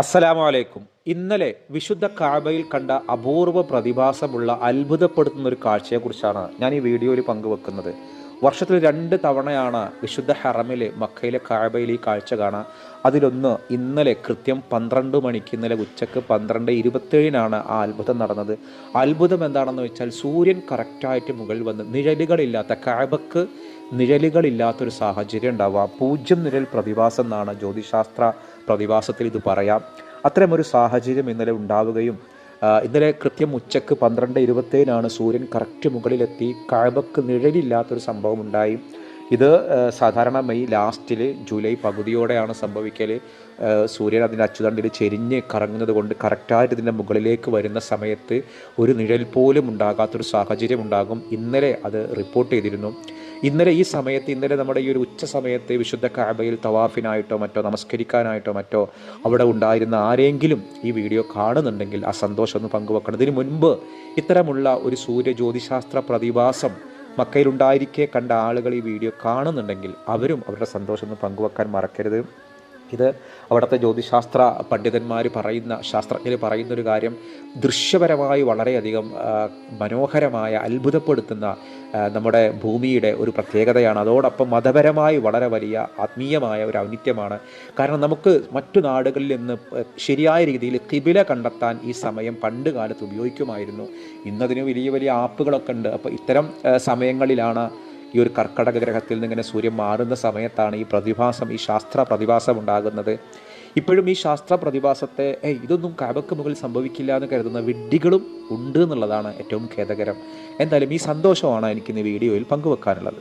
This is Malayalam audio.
അസ്സലാമു അലൈക്കും ഇന്നലെ വിശുദ്ധ കാബയിൽ കണ്ട അപൂർവ പ്രതിഭാസമുള്ള അത്ഭുതപ്പെടുത്തുന്ന ഒരു കാഴ്ചയെക്കുറിച്ചാണ് ഞാൻ ഈ വീഡിയോയിൽ പങ്കുവെക്കുന്നത്. വർഷത്തിൽ രണ്ട് തവണയാണ് വിശുദ്ധ ഹറമിലെ മക്കയിലെ കാബയിൽ ഈ കാഴ്ച കാണാം. അതിലൊന്ന് ഇന്നലെ കൃത്യം പന്ത്രണ്ട് മണിക്ക് ഇന്നലെ ഉച്ചയ്ക്ക് പന്ത്രണ്ട് ഇരുപത്തേഴിനാണ് ആ അത്ഭുതം നടന്നത്. അത്ഭുതം എന്താണെന്ന് വെച്ചാൽ സൂര്യൻ കറക്റ്റായിട്ട് മുകളിൽ വന്ന് നിഴലുകളില്ലാത്ത കാബക്ക് നിഴലുകളില്ലാത്തൊരു സാഹചര്യം ഉണ്ടാവുക പൂജ്യം നിഴൽ പ്രതിഭാസം എന്നാണ് ജ്യോതിശാസ്ത്ര പ്രതിഭാസത്തിൽ ഇത് പറയാം. അത്തരമൊരു സാഹചര്യം ഇന്നലെ ഉണ്ടാവുകയും ഇന്നലെ കൃത്യം ഉച്ചയ്ക്ക് പന്ത്രണ്ട് ഇരുപത്തേഴിനാണ് സൂര്യൻ കറക്റ്റ് മുകളിലെത്തി. കഴബക്ക് നിഴലില്ലാത്തൊരു സംഭവം ഉണ്ടായി ഇത് സാധാരണ മെയ് ലാസ്റ്റിൽ ജൂലൈ പകുതിയോടെയാണ് സംഭവിക്കൽ സൂര്യൻ അതിന്റെ അച്ചുതണ്ടിൽ ചെരിഞ്ഞ് കറങ്ങുന്നത് കൊണ്ട് കറക്റ്റായിട്ട് ഇതിന്റെ മുകളിലേക്ക് വരുന്ന സമയത്ത് ഒരു നിഴൽ പോലും ഉണ്ടാകാത്തൊരു സാഹചര്യം ഉണ്ടാകും ഇന്നലെ അത് റിപ്പോർട്ട് ചെയ്തിരുന്നു. ഇന്നലെ ഈ സമയത്ത് ഇന്നലെ നമ്മുടെ ഈ ഒരു ഉച്ച സമയത്ത് വിശുദ്ധ കാബയിൽ തവാഫിനായിട്ടോ മറ്റോ നമസ്കരിക്കാനായിട്ടോ മറ്റോ അവിടെ ഉണ്ടായിരുന്ന ആരെങ്കിലും ഈ വീഡിയോ കാണുന്നുണ്ടെങ്കിൽ ആ സന്തോഷം ഒന്ന് പങ്കുവെക്കണം. ഇതിനു മുൻപ് ഇത്തരമുള്ള ഒരു സൂര്യ ജ്യോതിശാസ്ത്ര പ്രതിഭാസം മക്കയിലുണ്ടായിരിക്കെ കണ്ട ആളുകൾ ഈ വീഡിയോ കാണുന്നുണ്ടെങ്കിൽ അവരും അവരുടെ സന്തോഷം ഒന്ന് പങ്കുവെക്കാൻ മറക്കരുത്. ഇത് അവിടുത്തെ ജ്യോതിശാസ്ത്ര പണ്ഡിതന്മാർ പറയുന്ന ശാസ്ത്രജ്ഞർ പറയുന്ന ഒരു കാര്യം ദൃശ്യപരമായി വളരെയധികം മനോഹരമായ അത്ഭുതപ്പെടുത്തുന്ന നമ്മുടെ ഭൂമിയുടെ ഒരു പ്രത്യേകതയാണ്. അതോടൊപ്പം മതപരമായി വളരെ വലിയ ആത്മീയമായ ഒരു ഔന്നിത്യമാണ്. കാരണം നമുക്ക് മറ്റു നാടുകളിൽ നിന്ന് ശരിയായ രീതിയിൽ കിബില കണ്ടെത്താൻ ഈ സമയം പണ്ട് കാലത്ത് ഉപയോഗിക്കുമായിരുന്നു. ഇന്നതിന് വലിയ വലിയ ആപ്പുകളൊക്കെ ഉണ്ട്. അപ്പോൾ ഇത്തരം സമയങ്ങളിലാണ് ഈ ഒരു കർക്കടക ഗ്രഹത്തിൽ നിന്ന് ഇങ്ങനെ സൂര്യൻ മാറുന്ന സമയത്താണ് ഈ പ്രതിഭാസം ഈ ശാസ്ത്ര പ്രതിഭാസം ഉണ്ടാകുന്നത്. ഇപ്പോഴും ഈ ശാസ്ത്ര പ്രതിഭാസത്തെ ഏ ഇതൊന്നും കാബക്ക് മുകളിൽ സംഭവിക്കില്ല എന്ന് കരുതുന്ന വിഡ്ഢികളും ഉണ്ട് എന്നുള്ളതാണ് ഏറ്റവും ഖേദകരം. എന്തായാലും ഈ സന്തോഷമാണ് എനിക്ക് എനിക്കിന്ന് വീഡിയോയിൽ പങ്കുവെക്കാനുള്ളത്.